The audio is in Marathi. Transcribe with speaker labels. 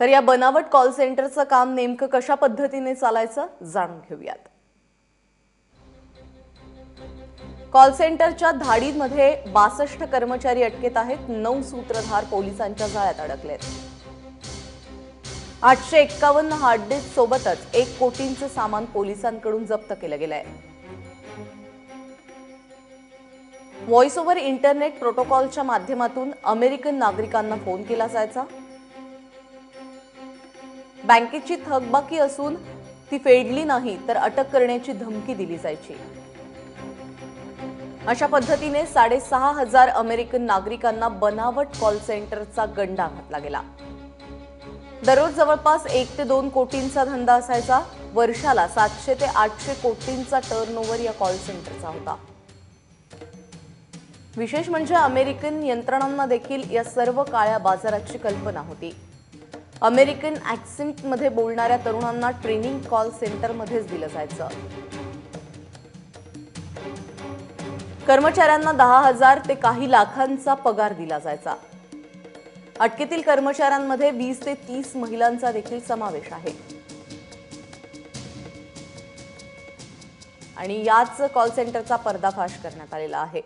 Speaker 1: तर या बनावट कॉल सेंटरचं काम नेमकं कशा पद्धतीने चालायचं जाणून घेऊयात. कॉल सेंटरच्या धाडीमध्ये बासष्ट कर्मचारी अटकेत आहेत नऊ सूत्रधार पोलिसांच्या जाळ्यात अडकलेत. आठशे एक्कावन्न हार्ड डिस्क सोबतच एक कोटींचं सामान पोलिसांकडून जप्त केलं गेलंय. व्हॉइस ओव्हर इंटरनेट प्रोटोकॉलच्या माध्यमातून अमेरिकन नागरिकांना फोन केला जायचा. बँकेची थकबाकी असून ती फेडली नाही तर अटक करण्याची धमकी दिली जायची. अशा पद्धतीने साडेसहा हजार अमेरिकन नागरिकांना बनावट कॉल सेंटरचा गंडा घातला गेला. दररोज जवळपास एक ते दोन कोटींचा धंदा असायचा. वर्षाला सातशे ते आठशे कोटींचा टर्नओव्हर या कॉल सेंटरचा होता. विशेष म्हणजे अमेरिकन यंत्रणांना देखील या सर्व काळ्या बाजाराची कल्पना होती. अमेरिकन ॲक्सेंटमध्ये बोलणाऱ्या तरुणांना ट्रेनिंग कॉल सेंटरमध्येच दिलं जायचं. कर्मचाऱ्यांना दहा हजार ते काही लाखांचा पगार दिला जायचा. अटकेतील कर्मचाऱ्यांमध्ये वीस ते तीस महिलांचा देखील समावेश आहे. आणि याच कॉल सेंटरचा पर्दाफाश करण्यात आलेला आहे.